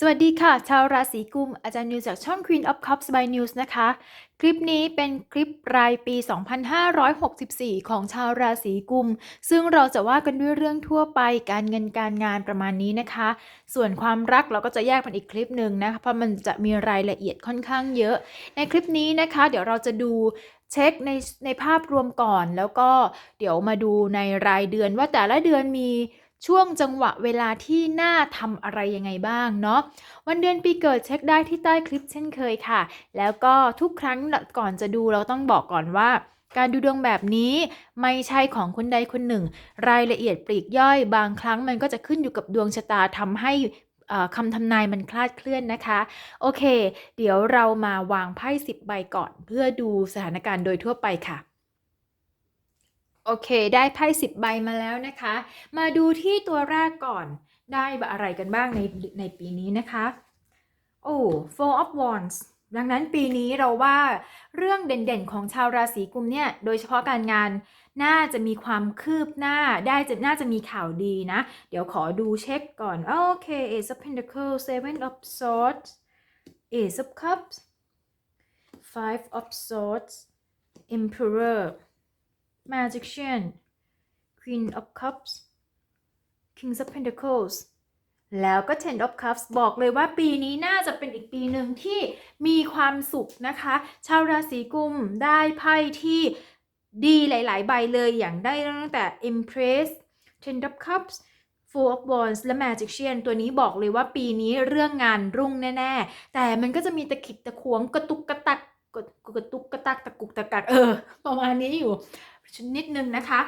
สวัสดีค่ะ ชาวราศีกุม อาจารย์นิวจากช่อง Queen of Cups by News นะคะ คลิปนี้เป็นคลิปรายปี 2564 ของชาวราศีกุม ซึ่งเราจะว่ากันด้วยเรื่องทั่วไปการเงินการงานประมาณนี้นะคะ ส่วนความรักเราก็จะแยกเป็นอีกคลิปหนึ่งนะคะเพราะมันจะมีรายละเอียดค่อนข้างเยอะ ในคลิปนี้นะคะ เดี๋ยวเราจะดูเช็คในในภาพรวมก่อน แล้วก็เดี๋ยวมาดูในรายเดือนว่าแต่ละเดือนมี ช่วงจังหวะเวลาที่น่าทำอะไรยังไงบ้างเนาะวันเดือนปีเกิดเช็คได้ที่ใต้คลิปเช่นเคยค่ะ แล้วก็ทุกครั้งก่อนจะดูเราต้องบอกก่อนว่าการดูดวงแบบนี้ไม่ใช่ของคนใดคนหนึ่ง รายละเอียดปลีกย่อย บางครั้งมันก็จะขึ้นอยู่กับดวงชะตาทำให้คำทำนายมันคลาดเคลื่อนนะคะ โอเค เดี๋ยวเรามาวางไพ่สิบใบก่อน เพื่อดูสถานการณ์โดยทั่วไปค่ะ โอเค ได้ไพ่สิบใบมาแล้วนะคะ มาดูที่ตัวแรกก่อน ได้อะไรกันบ้างในในปีนี้นะคะ โอ้ Four of Wands ดังนั้นปีนี้เราว่าเรื่องเด่นๆของชาวราศีกุมเนี่ย โดยเฉพาะการงานน่าจะมีความคืบหน้าได้จะน่าจะมีข่าวดีนะ เดี๋ยวขอดูเช็คก่อน โอเค Ace of Pentacles Seven of Swords Ace of Cups Five of Swords Emperor Magician Queen of Cups King of Pentacles แล้วก็ Ten of Cups บอกเลยว่าปีนี้น่าจะเป็นอีกปีหนึ่งที่มีความสุขนะคะ ชาวราศีกุมได้ไพ่ที่ดีหลาย ๆ ใบเลยอย่างได้ตั้งแต่ Empress Ten of Cups Four of Wands และ Magician ตัวนี้บอกเลยว่าปีนี้เรื่องงานรุ่งแน่ ๆ แต่มันก็จะมีตะขิดตะขวงกระตุกกระตักกระตุกกระตักตะกุกตะกักเออ ประมาณนี้อยู่ นิดนึงนะคะ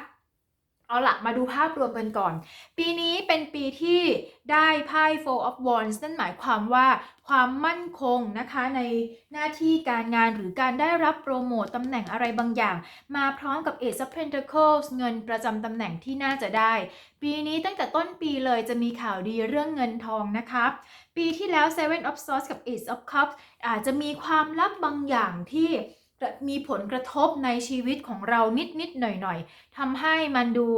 เอาละมาดูภาพรวมกันก่อน ปีนี้เป็นปีที่ได้ไพ่ Four of Wands นั่นหมายความว่าความมั่นคงนะคะในหน้าที่การงานหรือการได้รับโปรโมตตำแหน่งอะไรบางอย่าง มาพร้อมกับ Ace of Pentacles เงินประจำตำแหน่งที่น่าจะได้ ปีนี้ตั้งแต่ต้นปีเลยจะมีข่าวดีเรื่องเงินทองนะคะ ปีที่แล้ว Seven of Swords กับ Ace of Cups อาจจะมีความลับบางอย่างที่ มีผลกระทบในชีวิตของเรานิดนิดหน่อยหน่อยทำให้มันดู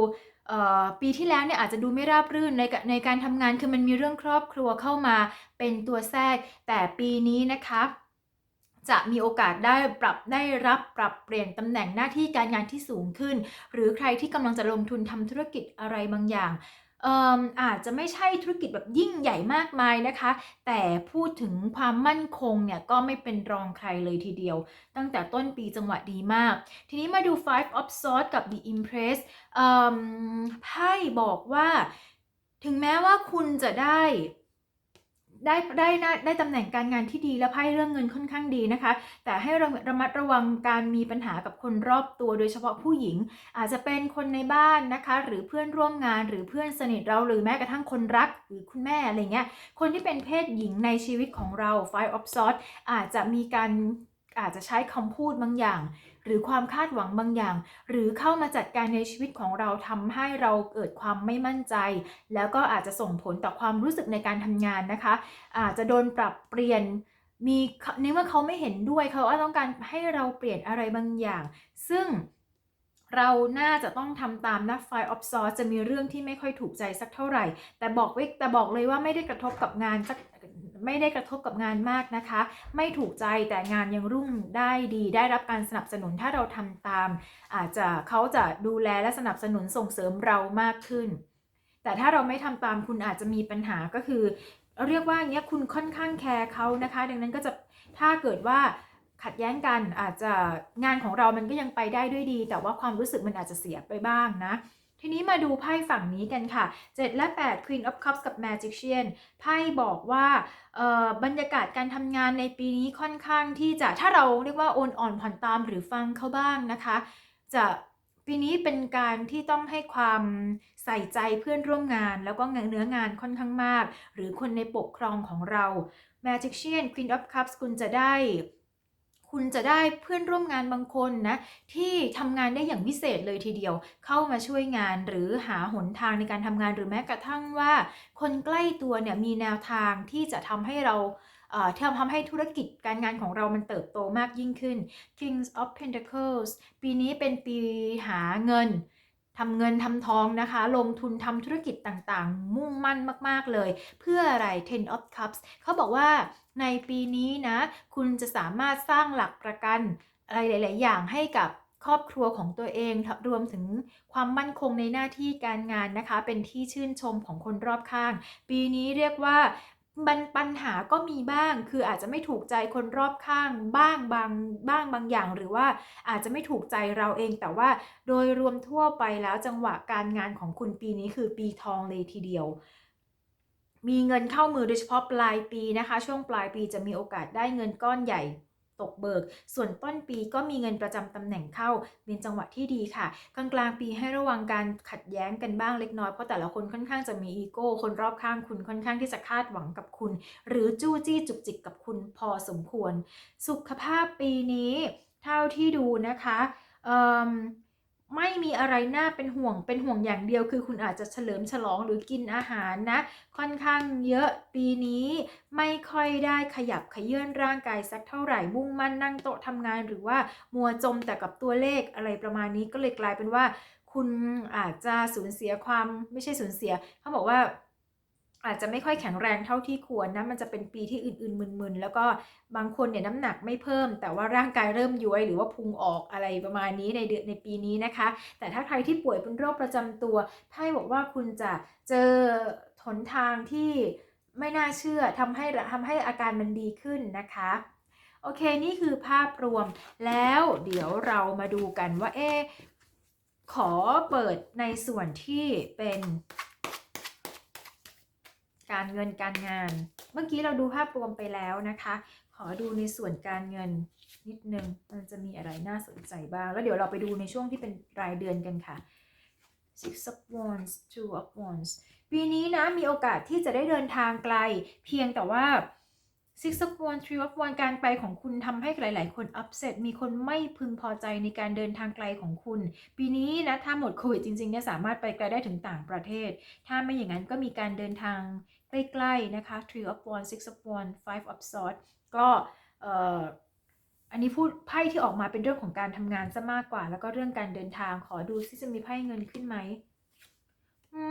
ปีที่แล้วเนี่ยอาจจะดูไม่ราบรื่นในในการทำงานคือมันมีเรื่องครอบครัวเข้ามาเป็นตัวแทรก แต่ปีนี้นะคะจะมีโอกาสได้ปรับได้รับปรับเปลี่ยนตำแหน่งหน้าที่การงานที่สูงขึ้น หรือใครที่กำลังจะลงทุนทำธุรกิจอะไรบางอย่าง อาจจะไม่ใช่ธุรกิจแบบยิ่งใหญ่มากมายนะคะ แต่พูดถึงความมั่นคงเนี่ยก็ไม่เป็นรองใครเลยทีเดียว ตั้งแต่ต้นปีจังหวะดีมาก ทีนี้มาดู Five of Swords กับ The Impress ไพ่บอกว่า ถึงแม้ว่าคุณจะได้ ได้ได้ได้ได้ตำแหน่งการงานที่ดีและไพ่เรื่องเงินค่อนข้างดีนะคะ แต่ให้ระระมัดระวังการมีปัญหากับคนรอบตัวโดยเฉพาะผู้หญิง อาจจะเป็นคนในบ้านนะคะ หรือเพื่อนร่วมงานหรือเพื่อนสนิทเราหรือแม้กระทั่งคนรักหรือคุณแม่อะไรเงี้ยคนที่เป็นเพศหญิงในชีวิตของเรา Five of Swords อาจจะมีการอาจจะใช้คำพูดบางอย่าง หรือความคาดหวังบางอย่าง หรือเข้ามาจัดการในชีวิตของเราทำให้เราเกิดความไม่มั่นใจ แล้วก็อาจจะส่งผลต่อความรู้สึกในการทำงานนะคะ อาจจะโดนปรับเปลี่ยนมีในเมื่อเขาไม่เห็นด้วยเขาอาจต้องการให้เราเปลี่ยนอะไรบางอย่าง ซึ่งเราน่าจะต้องทำตามนะไฟออฟซอจะมีเรื่องที่ไม่ค่อยถูกใจสักเท่าไหร่ แต่บอกไว้แต่บอกเลยว่าไม่ได้กระทบกับงานสัก ไม่ได้กระทบกับงานมากนะคะ ไม่ถูกใจแต่งานยังรุ่งได้ดี ได้รับการสนับสนุนถ้าเราทำตาม อาจจะเขาจะดูแลและสนับสนุนส่งเสริมเรามากขึ้น แต่ถ้าเราไม่ทำตามคุณอาจจะมีปัญหาก็คือ เรียกว่าเงี้ยคุณค่อนข้างแคร์เขานะคะ ดังนั้นก็จะถ้าเกิดว่าขัดแย้งกันอาจจะงานของเรามันก็ยังไปได้ด้วยดี แต่ว่าความรู้สึกมันอาจจะเสียไปบ้างนะ ทีนี้มาดูไพ่ฝั่งนี้กันค่ะ 7 และ 8 Queen of Cups กับ Magician ไพ่บอกว่าบรรยากาศการทำงานในปีนี้ค่อนข้างที่จะถ้าเราเรียกว่าโอนอ่อนผ่อนตามหรือฟังเขาบ้างนะคะ จะปีนี้เป็นการที่ต้องให้ความใส่ใจเพื่อนร่วมงาน แล้วก็เนื้องานค่อนข้างมาก หรือคนในปกครองของเรา Magician Queen of Cups คุณจะได้ คุณจะได้เพื่อนร่วมงานบางคนนะที่ทำงานได้อย่างพิเศษเลยทีเดียว เข้ามาช่วยงานหรือหาหนทางในการทำงานหรือแม้กระทั่งว่า คนใกล้ตัวเนี่ยมีแนวทางที่จะทำให้เราเอ่อทำทำให้ธุรกิจการงานของเรามันเติบโตมากยิ่งขึ้น Kings of Pentacles ปีนี้เป็นปีหาเงิน ทำเงินทำทองนะคะ ลงทุนทำธุรกิจต่างๆ มุ่งมั่นมากๆเลย เพื่ออะไร Ten of Cups เขาบอกว่าในปีนี้นะ คุณจะสามารถสร้างหลักประกันอะไรหลาย ๆ อย่างให้กับครอบครัวของตัวเองรวมถึงความมั่นคงในหน้าที่การงานนะคะ เป็นที่ชื่นชมของคนรอบข้าง ปีนี้เรียกว่า มันปัญหาก็มีบ้าง คืออาจจะไม่ถูกใจคนรอบข้างบ้างบางบ้างบางอย่าง หรือว่าอาจจะไม่ถูกใจเราเอง แต่ว่าโดยรวมทั่วไปแล้วจังหวะการงานของคุณปีนี้คือปีทองเลยทีเดียว มีเงินเข้ามือโดยเฉพาะปลายปีนะคะ ช่วงปลายปีจะมีโอกาสได้เงินก้อนใหญ่ ตกเบิก ส่วนต้นปีก็มีเงินประจำตำแหน่งเข้า เป็นจังหวะที่ดีค่ะ กลางกลางปีให้ระวังการขัดแย้งกันบ้างเล็กน้อยเพราะแต่ละคนค่อนข้างจะมีอีโก้คนรอบข้างคุณค่อนข้างที่จะคาดหวังกับคุณ หรือจู้จี้จุกจิกกับคุณพอสมควร สุขภาพปีนี้ เท่าที่ดูนะคะเอิ่ม ไม่มีอะไรน่าเป็นห่วง เป็นห่วงอย่างเดียว คือคุณอาจจะเฉลิมฉลองหรือกินอาหารนะ ค่อนข้างเยอะปีนี้ไม่ค่อยได้ขยับขยื่นร่างกายสักเท่าไหร่ มุ่งมั่นนั่งโต๊ะทำงานหรือว่ามัวจมแต่กับตัวเลขอะไรประมาณนี้ก็เลยกลายเป็นว่า คุณอาจจะสูญเสียความไม่ใช่สูญเสียเขาบอกว่า อาจจะไม่ค่อยแข็งแรงเท่าที่ควรนะมันจะเป็นปีที่อื่น ๆมึนๆแล้วก็บางคนเนี่ยน้ำหนักไม่เพิ่ม แต่ว่าร่างกายเริ่มย้วยหรือว่าพุงออกอะไรประมาณนี้ในเดือนในปีนี้นะคะ แต่ถ้าใครที่ป่วยเป็นโรคประจำตัวไพ่บอกว่าคุณจะเจอหนทางที่ไม่น่าเชื่อทำให้ทำให้อาการมันดีขึ้นนะคะโอเค นี่คือภาพรวมแล้วเดี๋ยวเรามาดูกันว่าเอ๊ขอเปิดในส่วนที่เป็น การเงินการงาน เมื่อกี้เราดูภาพรวมไปแล้วนะคะ ขอดูในส่วนการเงินนิดนึง มันจะมีอะไรน่าสนใจบ้าง แล้วเดี๋ยวเราไปดูในช่วงที่เป็นรายเดือนกันค่ะ Six of Wands Two of Wands ปีนี้นะมีโอกาสที่จะได้เดินทางไกล เพียงแต่ว่า Six of Wands Three of Wands การไปของคุณทำให้หลาย ๆ คน upset มีคนไม่พึงพอใจในการเดินทางไกลของคุณ ปีนี้นะถ้าหมดโควิดจริง ๆ เนี่ยสามารถไปไกลได้ถึงต่างประเทศ ถ้าไม่อย่างนั้นก็มีการเดินทาง ใกล้ๆนะคะ Three of Wands Six of Wands Five of Swords ก็อ่ออันนี้พูดไพ่ที่ออกมาเป็นเรื่องของการทำงานซะมากกว่า แล้วก็เรื่องการเดินทางขอดูซิจะมีไพ่เงินขึ้นไหม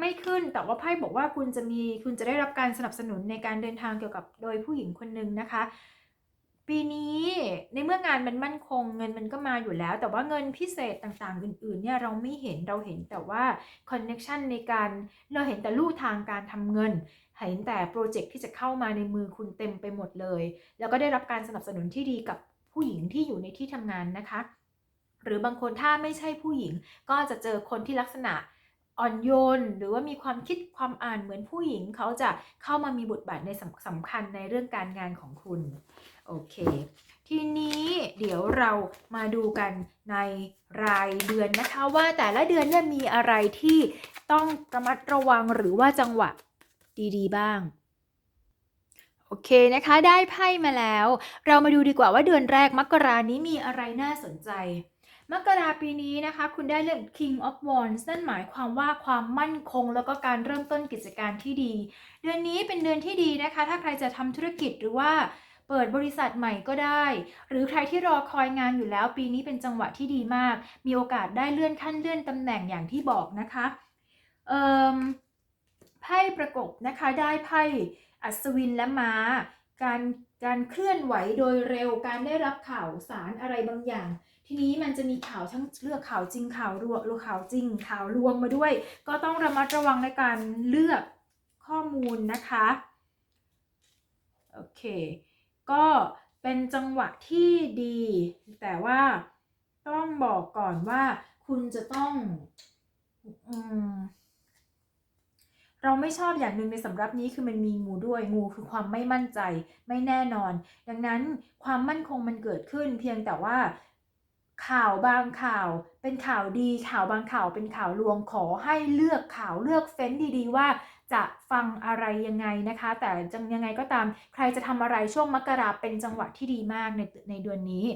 ไม่ขึ้นแต่ว่าไพ่บอกว่าคุณจะมีคุณจะได้รับการสนับสนุนในการเดินทางเกี่ยวกับโดยผู้หญิงคนหนึ่งนะคะ ปีนี้ในเมื่องานมันมั่นคง เงินมันก็มาอยู่แล้ว แต่ว่าเงินพิเศษต่างๆ อื่นๆเนี่ยเราไม่เห็นเราเห็นแต่ว่าคอนเน็ชันในการเราเห็นแต่ลู่ทางการทำเงินเห็นแต่โปรเจกต์ที่จะเข้ามาในมือคุณเต็มไปหมดเลย แล้วก็ได้รับการสนับสนุนที่ดีกับผู้หญิงที่อยู่ในที่ทำงานนะคะ หรือบางคนถ้าไม่ใช่ผู้หญิง ก็จะเจอคนที่ลักษณะอ่อนโยน หรือว่ามีความคิดความอ่านเหมือนผู้หญิง เขาจะเข้ามามีบทบาทในสำคัญในเรื่องการงานของคุณ โอเค ทีนี้เดี๋ยวเรามาดูกันในรายเดือนนะคะ ว่าแต่ละเดือนเนี่ยมีอะไรที่ต้องระมัดระวังหรือว่าจังหวะ ดีๆ บ้าง โอเคนะคะ ได้ไพ่มาแล้ว เรามาดูดีกว่าว่าเดือนแรกมกรานี้มีอะไรน่าสนใจ มกราปีนี้นะคะ คุณได้เรื่อง King of Wands นั่นหมายความว่าความมั่นคง แล้วก็การเริ่มต้นกิจการที่ดี เดือนนี้เป็นเดือนที่ดีนะคะ ถ้าใครจะทำธุรกิจหรือว่าเปิดบริษัทใหม่ก็ได้ หรือใครที่รอคอยงานอยู่แล้วปีนี้เป็นจังหวะที่ดีมาก มีโอกาสได้เลื่อนขั้นเลื่อนตำแหน่งอย่างที่บอกนะคะ เอ่ม ไพ่ประกบนะคะได้ไพ่อัศวินและม้า การการเคลื่อนไหวโดยเร็วการได้รับข่าวสารอะไรบางอย่าง ทีนี้มันจะมีข่าวทั้งเลือกข่าวจริงข่าวลวงหรือข่าวจริงข่าวลวงมาด้วย ก็ต้องระมัดระวังในการเลือกข้อมูลนะคะโอเค ก็เป็นจังหวะที่ดี แต่ว่าต้องบอกก่อนว่าคุณจะต้อง อืม เราไม่ชอบอย่างหนึ่งในสำรับนี้คือมันมีงูด้วยงูคือความไม่มั่นใจไม่แน่นอน ดังนั้นความมั่นคงมันเกิดขึ้น เพียงแต่ว่าข่าวบางข่าวเป็นข่าวดีข่าวบางข่าวเป็นข่าวลวงขอให้เลือกข่าวเลือกเฟ้นดีๆว่าจะฟังอะไรยังไงนะคะ แต่จังยังไงก็ตามใครจะทำอะไรช่วงมกราเป็นจังหวะที่ดีมากในในเดือนนี้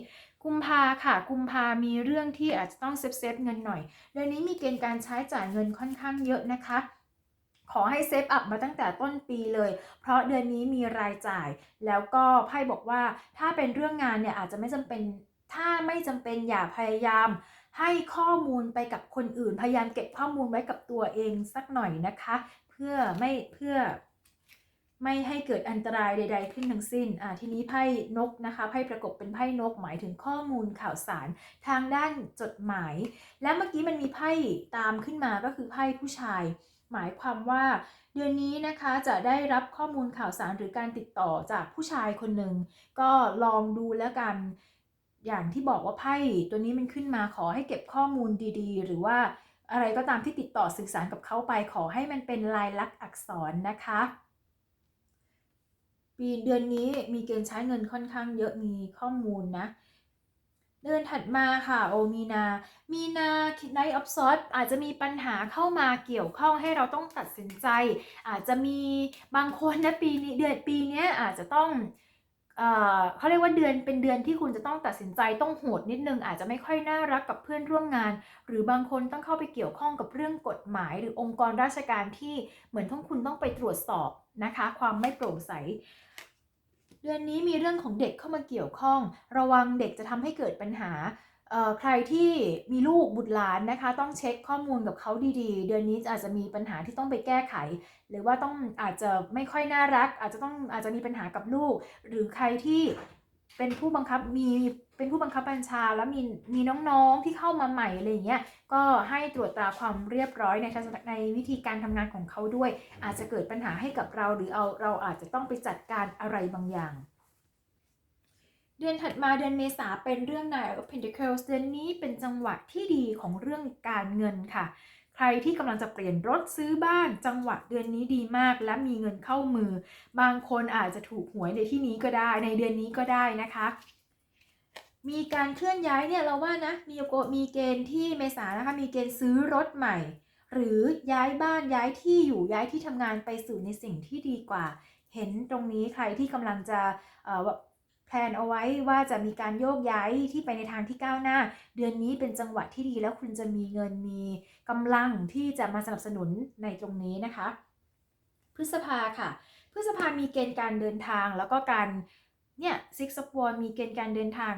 กุมภาค่ะ กุมภามีเรื่องที่อาจจะต้องเซฟเซฟเงินหน่อยเดือนนี้มีเกณฑ์การใช้จ่ายเงินค่อนข้างเยอะนะคะ ขอให้เซฟอัพมาตั้งแต่ต้นปีเลย เพราะเดือนนี้มีรายจ่าย แล้วก็ไพ่บอกว่าถ้าเป็นเรื่องงานเนี่ยอาจจะไม่จำเป็น ถ้าไม่จำเป็นอย่าพยายาม ให้ข้อมูลไปกับคนอื่น พยายามเก็บข้อมูลไว้กับตัวเองสักหน่อยนะคะ เพื่อไม่เพื่อไม่ให้เกิดอันตรายใด ๆ ขึ้นทั้งสิ้น อ่า ทีนี้ไพ่นกนะคะ ไพ่ประกบเป็นไพ่นก หมายถึงข้อมูลข่าวสารทางด้านจดหมาย และเมื่อกี้มันมีไพ่ตามขึ้นมาก็คือไพ่ผู้ชาย หมายความว่าเดือนนี้นะคะจะได้รับข้อมูลข่าวสารหรือการติดต่อจากผู้ชายคนหนึ่งก็ลองดูแล้วกัน อย่างที่บอกว่าไพ่ตัวนี้มันขึ้นมาขอให้เก็บข้อมูลดีๆ หรือว่าอะไรก็ตามที่ติดต่อสื่อสารกับเขาไปขอให้มันเป็นลายลักษณ์อักษรนะคะ ปีเดือนนี้มีเกณฑ์ใช้เงินค่อนข้างเยอะมีข้อมูลนะ เดือนถัดมาค่ะ โอมีนา มีนาคิดไนออฟซอสอาจจะมีปัญหาเข้ามาเกี่ยวข้องให้เราต้องตัดสินใจ อาจจะมีบางคนนะปีนี้เดือนปีนี้อาจจะต้องเอ่อเขาเรียกว่าเดือนเป็นเดือนที่คุณจะต้องตัดสินใจต้องโหดนิดนึงอาจจะไม่ค่อยน่ารักกับเพื่อนร่วมงาน หรือบางคนต้องเข้าไปเกี่ยวข้องกับเรื่องกฎหมาย หรือองค์กรราชการที่เหมือนทั้งคุณต้องไปตรวจสอบนะคะ ความไม่โปร่งใส เดือนนี้มีเรื่องของเด็กเข้ามาเกี่ยวข้อง ระวังเด็กจะทำให้เกิดปัญหาใครที่มีลูกบุตรหลานนะคะ ต้องเช็คข้อมูลกับเขาดีๆ เดือนนี้อาจจะมีปัญหาที่ต้องไปแก้ไข หรือว่าต้องอาจจะไม่ค่อยน่ารัก อาจจะต้องอาจจะมีปัญหากับลูก หรือใครที่ เป็นผู้บังคับมีเป็นผู้บังคับบัญชาแล้วมีมีน้องๆที่เข้ามาใหม่อะไรอย่างเงี้ยก็ให้ตรวจตราความเรียบร้อยในทัศนในวิธีการทำงานของเขาด้วย อาจจะเกิดปัญหาให้กับเราหรือเอาเราอาจจะต้องไปจัดการอะไรบางอย่าง เดือนถัดมาเดือนเมษาเป็นเรื่อง Nine of Pentacles เดือนนี้เป็นจังหวะที่ดีของเรื่องการเงินค่ะ ใครที่กำลังจะเปลี่ยนรถซื้อบ้านจังหวะเดือนนี้ดีมาก และมีเงินเข้ามือ บางคนอาจจะถูกหวยในที่นี้ก็ได้ในเดือนนี้ก็ได้นะคะ มีการเคลื่อนย้ายเนี่ยเราว่านะมีโกมีเกณฑ์ที่เมษานะคะมีเกณฑ์ซื้อรถใหม่ หรือย้ายบ้านย้ายที่อยู่ย้ายที่ทำงานไปสู่ในสิ่งที่ดีกว่า เห็นตรงนี้ใครที่กำลังจะ แพลนเอาไว้ว่าจะมีการโยกย้ายที่ไปในทางที่ก้าวหน้า เดือนนี้เป็นจังหวะที่ดีแล้วคุณจะมีเงินมีกำลังที่จะมาสนับสนุนในตรงนี้นะคะ พฤษภาค่ะ พฤษภามีเกณฑ์การเดินทางแล้วก็การเนี่ย six of wands มีเกณฑ์การเดินทาง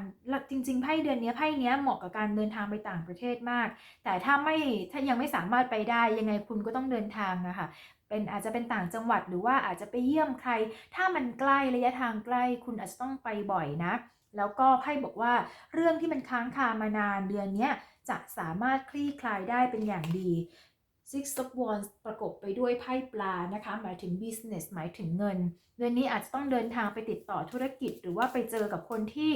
จริงๆไพ่เดือนนี้ไพ่เนี้ยเหมาะกับการเดินทางไปต่างประเทศมาก แต่ถ้าไม่ถ้ายังไม่สามารถไปได้ยังไงคุณก็ต้องเดินทางนะคะ เป็นอาจจะเป็นต่างจังหวัดหรือว่าอาจจะไปเยี่ยมใคร ถ้ามันใกล้ระยะทางใกล้ คุณอาจจะต้องไปบ่อยนะ แล้วก็ไพ่บอกว่าเรื่องที่มันค้างคามานานเดือนนี้จะสามารถคลี่คลายได้เป็นอย่างดี Six of Wands ประกบไปด้วยไพ่ปลานะคะ หมายถึง business หมายถึงเงิน เดือนนี้อาจจะต้องเดินทางไปติดต่อธุรกิจ หรือว่าไปเจอกับคนที่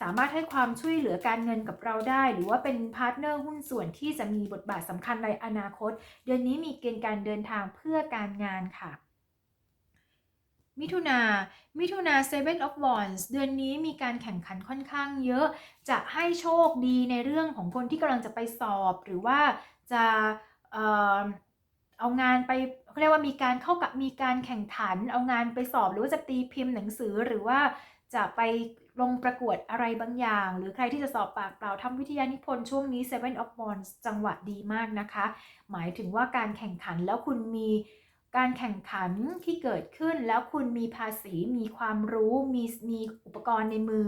สามารถให้ความช่วยเหลือการเงินกับเราได้ หรือว่าเป็นพาร์ทเนอร์หุ้นส่วนที่จะมีบทบาทสำคัญในอนาคต เดือนนี้มีเกณฑ์การเดินทางเพื่อการงานค่ะมิถุนา มิถุนา Seven of Wands เดือนนี้มีการแข่งขันค่อนข้างเยอะ จะให้โชคดีในเรื่องของคนที่กำลังจะไปสอบ หรือว่า จะเออเอางานไปเขาเรียกว่ามีการเข้ากับมีการแข่งขัน เอางานไปสอบหรือว่าจะตีพิมพ์หนังสือหรือว่าจะไปลงประกวดอะไรบางอย่าง หรือใครที่จะสอบปากเปล่าทำวิทยานิพนธ์ช่วงนี้ Seven of Wands จังหวะดีมากนะคะ หมายถึงว่าการแข่งขันแล้วคุณมีการแข่งขันที่เกิดขึ้น แล้วคุณมีภาษีมีความรู้มีมีอุปกรณ์ในมือ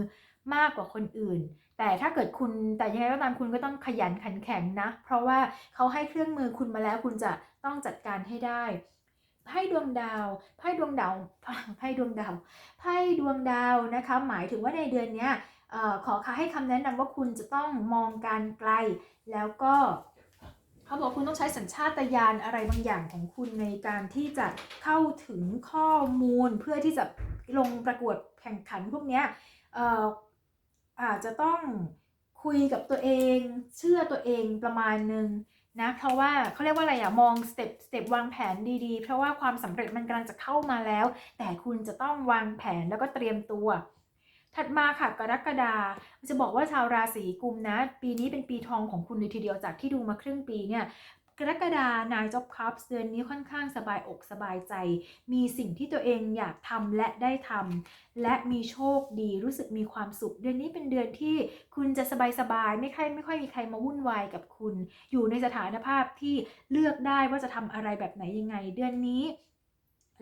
มากกว่าคนอื่น แต่ถ้าเกิดคุณแต่ยังไงก็ตามคุณก็ต้องขยันขันแข็งนะ เพราะว่าเขาให้เครื่องมือคุณมาแล้วคุณจะต้องจัดการให้ได้ไพ่ดวงดาวไพ่ดวงดาวไพ่ดวงดาวไพ่ดวงดาวนะคะ หมายถึงว่าในเดือนนี้ยเอ่อขอให้คำแนะนำว่าคุณจะต้องมองการไกล แล้วก็เขาบอกคุณต้องใช้สัญชาตญาณอะไรบางอย่างของคุณในการที่จะเข้าถึงข้อมูลเพื่อที่จะลงประกวดแข่งขันพวกนี้ อ่ออาจจะต้องคุยกับตัวเอง เชื่อตัวเองประมาณหนึ่งนะเพราะว่าเขาเรียกว่าอะไรอะมองสเต็ปสเต็ปวางแผนดีๆ เพราะว่าความสำเร็จมันกำลังจะเข้ามาแล้ว แต่คุณจะต้องวางแผนแล้วก็เตรียมตัว ถัดมาค่ะกรกฎาจะบอกว่าชาวราศีกุมนะ ปีนี้เป็นปีทองของคุณเลยทีเดียวจากที่ดูมาครึ่งปีเนี่ย กรกฎานายจ็อบคัพเดือนนี้ค่อนข้างสบายอกสบายใจ มีสิ่งที่ตัวเองอยากทำและได้ทำและมีโชคดีรู้สึกมีความสุข เดือนนี้เป็นเดือนที่คุณจะสบายสบายๆไม่ค่อยไม่ค่อยมีใครมาวุ่นวายกับคุณ อยู่ในสถานภาพที่เลือกได้ว่าจะทำอะไรแบบไหนยังไง เดือนนี้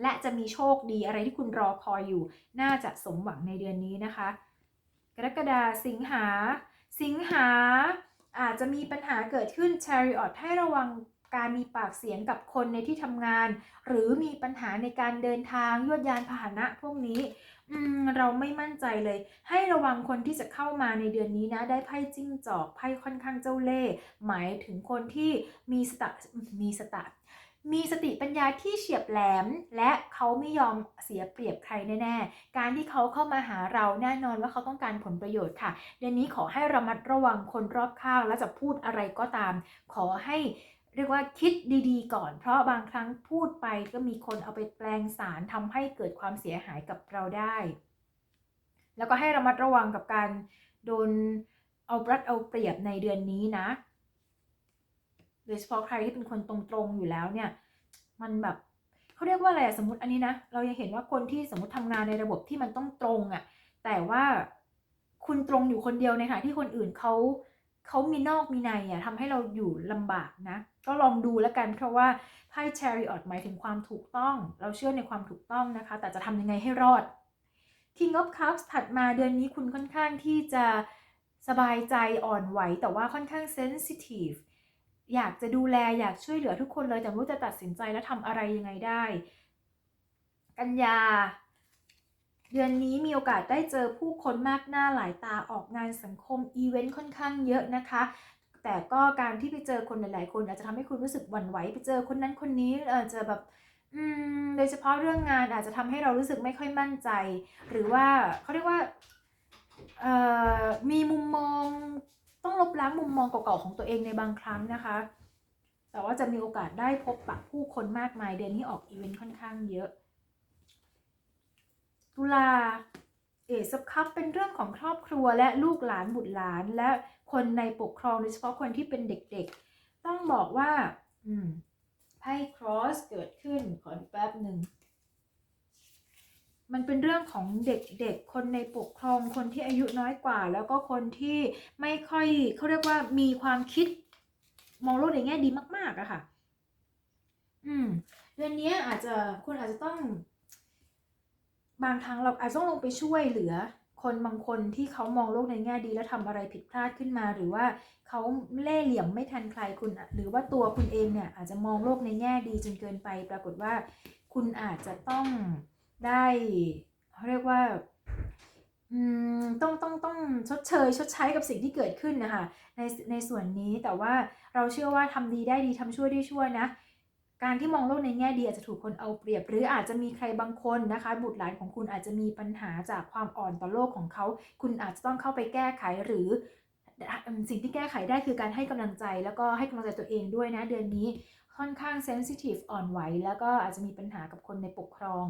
และจะมีโชคดีอะไรที่คุณรอคอยอยู่ น่าจะสมหวังในเดือนนี้นะคะ กรกฎาสิงหา สิงหา อาจจะมีปัญหาเกิดขึ้นชาริออตให้ระวังการมีปากเสียงกับคนในที่ทำงาน หรือมีปัญหาในการเดินทางยวดยานพาหนะพวกนี้อืมเราไม่มั่นใจเลย ให้ระวังคนที่จะเข้ามาในเดือนนี้นะ ได้ไพ่จิ้งจอกไพ่ค่อนข้างเจ้าเล่ห์หมายถึงคนที่มีสตะมีสตะ มีสติปัญญาที่เฉียบแหลม และเขาไม่ยอมเสียเปรียบใครแน่ๆ การที่เขาเข้ามาหาเราแน่นอนว่าเขาต้องการผลประโยชน์ค่ะเดือนนี้ขอให้ระมัดระวังคนรอบข้างและจะพูดอะไรก็ตาม ขอให้เรียกว่าคิดดีๆ ก่อน เพราะบางครั้งพูดไปก็มีคนเอาไปแปลงสารทำให้เกิดความเสียหายกับเราได้ แล้วก็ให้ระมัดระวังกับการโดนเอารัดเอาเปรียบในเดือนนี้นะ ดยเฉพาะใครที่เป็นคนตรงๆอยู่แล้วเนี่ย มันแบบเขาเรียกว่าอะไรอะสมมติอันนี้นะเรายังเห็นว่าคนที่สมมติทำงานในระบบที่มันต้องตรงอะแต่ว่าคุณตรงอยู่คนเดียวในขณะที่คนอื่นเขาเขามีนอกมีในอะทำให้เราอยู่ลำบากนะ ก็ลองดูแล้วกันเพราะว่าไพ่ Chariot หมายถึงความถูกต้อง เราเชื่อในความถูกต้องนะคะ แต่จะทำยังไงให้รอด King of Cups ถัดมาเดือนนี้คุณค่อนข้างที่จะสบายใจอ่อนไหว แต่ว่าค่อนข้าง sensitive อยากจะดูแลอยากช่วยเหลือทุกคนเลย แต่ไม่รู้จะตัดสินใจและทำอะไรยังไงได้ กันยา เดือนนี้มีโอกาสได้เจอผู้คนมากหน้าหลายตาออกงานสังคมอีเวนต์ค่อนข้างเยอะนะคะ แต่ก็การที่ไปเจอคนหลาย ๆ คนอาจจะทำให้คุณรู้สึกหวั่นไหวไปเจอคนนั้นคนนี้อาจจะแบบอืมโดยเฉพาะเรื่องงานอาจจะทำให้เรารู้สึกไม่ค่อยมั่นใจ หรือว่าเขาเรียกว่าเอ่อมีมุมมอง ต้องลบล้างมุมมองเก่าๆของตัวเองในบางครั้งนะคะ แต่ว่าจะมีโอกาสได้พบปะผู้คนมากมายเดือนที่ออกอีเวนต์ค่อนข้างเยอะ ตุลาเอซับคัพเป็นเรื่องของครอบครัวและลูกหลานบุตรหลาน และคนในปกครองโดยเฉพาะคนที่เป็นเด็กๆ ต้องบอกว่าไพ่ครอสเกิดขึ้นขอแป๊บหนึ่ง มันเป็นเรื่องของเด็กๆ คนในปกครอง คนที่อายุน้อยกว่า แล้วก็คนที่ไม่ค่อยเขาเรียกว่ามีความคิดมองโลกในแง่ดีมาก ๆอะค่ะ อืมเดือนนี้อาจจะคุณอาจจะต้อง บางครั้งเราอาจจะต้องลงไปช่วยเหลือ คนบางคนที่เขามองโลกในแง่ดีแล้วทำอะไรผิดพลาดขึ้นมา หรือว่าเขาเล่ห์เหลี่ยมไม่ทันใครคุณ หรือว่าตัวคุณเองเนี่ยอาจจะมองโลกในแง่ดีจนเกินไป ปรากฏว่า คุณอาจจะต้อง ได้เขาเรียกว่าต้องต้องต้องชดเชย ชดใช้กับสิ่งที่เกิดขึ้นนะคะในในส่วนนี้แต่ว่าเราเชื่อว่าทำดีได้ดีทำชั่วได้ชั่วนะ การที่มองโลกในแง่ดีอาจจะถูกคนเอาเปรียบ หรืออาจจะมีใครบางคนนะคะ บุตรหลานของคุณอาจจะมีปัญหาจากความอ่อนต่อโลกของเขา คุณอาจจะต้องเข้าไปแก้ไขหรือสิ่งที่แก้ไขได้คือการให้กำลังใจแล้วก็ให้กำลังใจตัวเองด้วยนะเดือนนี้ค่อนข้างเซนซิทีฟอ่อนไหวแล้วก็อาจจะมีปัญหากับคนในปกครอง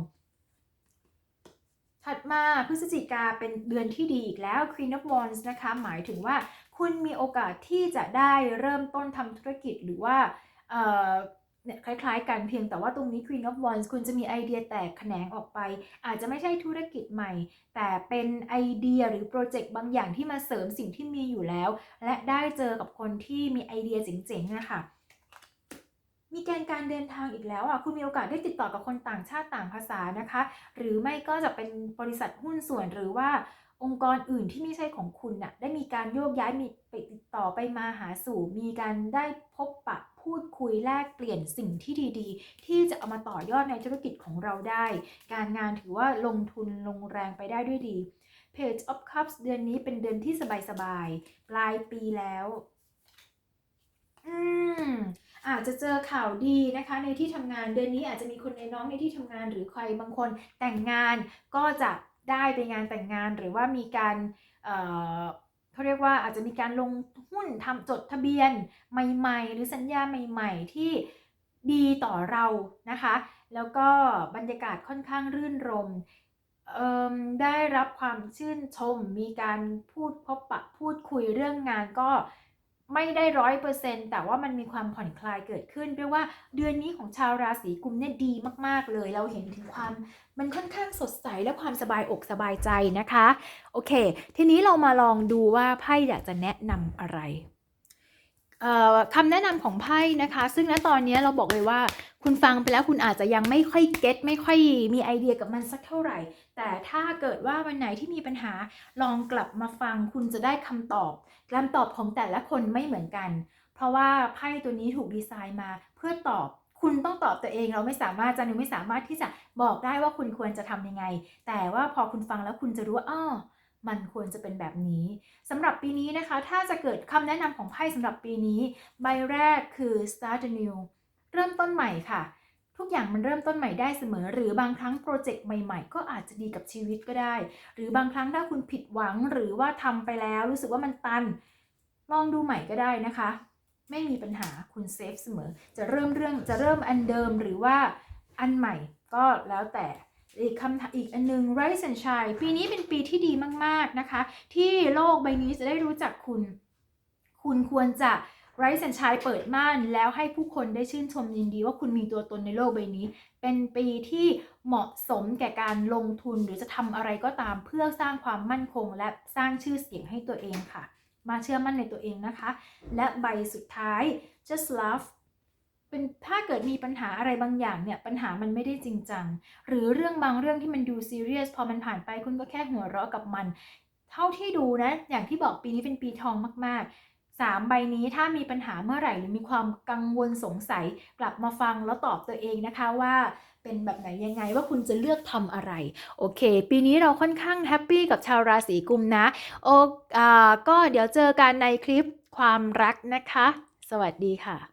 ถัดมาพฤศจิกาเป็นเดือนที่ดีอีกแล้ว Queen of Wands นะคะหมายถึงว่าคุณมีโอกาสที่จะได้เริ่มต้นทำธุรกิจหรือว่าเนี่ยคล้ายๆ กันเพียงแต่ว่าตรงนี้ Queen of Wands คุณจะมีไอเดียแตกแขนงออกไป อาจจะไม่ใช่ธุรกิจใหม่ แต่เป็นไอเดียหรือโปรเจกต์บางอย่างที่มาเสริมสิ่งที่มีอยู่แล้ว และได้เจอกับคนที่มีไอเดียเจ๋งๆนะคะ มีแกณฑ์การเดินทางอีกแล้วอะคุณมีโอกาสได้ติดต่อกับคนต่างชาติต่างภาษานะคะ หรือไม่ก็จะเป็นบริษัทหุ้นส่วนหรือว่าองค์กรอื่นที่ไม่ใช่ของคุณน่ะได้มีการโยกย้ายมีไปติดต่อไปมาหาสู่ มีการได้พบปะพูดคุยแลกเปลี่ยนสิ่งที่ดีๆ ที่จะเอามาต่อยอดในธุรกิจของเราได้ การงานถือว่าลงทุนลงแรงไปได้ด้วยดี Page of Cups เดือนนี้เป็นเดือนที่สบายๆปลายปีแล้ว อืม อาจจะเจอข่าวดีนะคะในที่ทำงานเดือนนี้อาจจะมีคนในน้องในที่ทำงานหรือใครบางคนแต่งงานก็จะได้ไปงานแต่งงานหรือว่ามีการเอ่อเขาเรียกว่าอาจจะมีการลงหุ้นทำจดทะเบียนใหม่ ๆ หรือสัญญาใหม่ ๆ ที่ดีต่อเรานะคะ แล้วก็บรรยากาศค่อนข้างรื่นรมเอิ่มได้รับความชื่นชม มีการพูดพบปะพูดคุยเรื่องงานก็ ไม่ได้ร้อยเปอร์เซ็นต์แต่ว่ามันมีความผ่อนคลายเกิดขึ้นเรียกว่าเดือนนี้ของชาวราศีกุมเนี่ยดีมากๆเลย เราเห็นถึงความมันค่อนข้างสดใสและความสบายอกสบายใจนะคะ โอเค ทีนี้เรามาลองดูว่าไพ่อยากจะแนะนำอะไรคำแนะนำของไพ่นะคะ ซึ่งณตอนนี้เราบอกเลยว่าคุณฟังไปแล้วคุณอาจจะยังไม่ค่อยเก็ตไม่ค่อยมีไอเดียกับมันสักเท่าไหร่ แต่ถ้าเกิดว่าวันไหนที่มีปัญหาลองกลับมาฟังคุณจะได้คำตอบคำตอบของแต่ละคนไม่เหมือนกัน เพราะว่าไพ่ตัวนี้ถูกดีไซน์มาเพื่อตอบคุณต้องตอบตัวเองเราไม่สามารถจันนิวไม่สามารถที่จะบอกได้ว่าคุณควรจะทำยังไง แต่ว่าพอคุณฟังแล้วคุณจะรู้ว่าอ้อมันควรจะเป็นแบบนี้สำหรับปีนี้นะคะ ถ้าจะเกิดคำแนะนำของไพ่สำหรับปีนี้ ใบแรกคือ start anew เริ่มต้นใหม่ค่ะ ทุกอย่างมันเริ่มต้นใหม่ได้เสมอ หรือบางครั้งโปรเจกต์ใหม่ ๆ ก็อาจจะดีกับชีวิตก็ได้ หรือบางครั้งถ้าคุณผิดหวังหรือว่าทำไปแล้วรู้สึกว่ามันตัน ลองดูใหม่ก็ได้นะคะ ไม่มีปัญหาคุณเซฟเสมอ จะเริ่มเรื่องจะเริ่มอันเดิมหรือว่าอันใหม่ก็แล้วแต่อีกคำอีกอันนึง Rise and Shine ปีนี้เป็นปีที่ดีมาก ๆ นะคะ ที่โลกใบนี้จะได้รู้จักคุณ คุณควรจะ Rise and Shine เปิดม่านแล้วให้ผู้คนได้ชื่นชมยินดีว่าคุณมีตัวตนในโลกใบนี้ เป็นปีที่เหมาะสมแก่การลงทุนหรือจะทำอะไรก็ตามเพื่อสร้างความมั่นคง และสร้างชื่อเสียงให้ตัวเองค่ะ มาเชื่อมั่นในตัวเองนะคะ และใบสุดท้าย just love เป็นถ้าเกิดมีปัญหาอะไรบางอย่างเนี่ยปัญหามันไม่ได้จริงจัง หรือเรื่องบางเรื่องที่มันดูซีเรียสพอมันผ่านไปคุณก็แค่หัวเราะกับมัน เท่าที่ดูนะ อย่างที่บอกปีนี้เป็นปีทองมากๆ สามใบนี้ถ้ามีปัญหาเมื่อไหร่หรือมีความกังวลสงสัยกลับมาฟังแล้วตอบตัวเองนะคะว่าเป็นแบบไหนยังไงว่าคุณจะเลือกทำอะไร โอเค ปีนี้เราค่อนข้างแฮปปี้กับชาวราศีกุมนะโอ,อก็เดี๋ยวเจอกันในคลิปความรักนะคะ สวัสดีค่ะ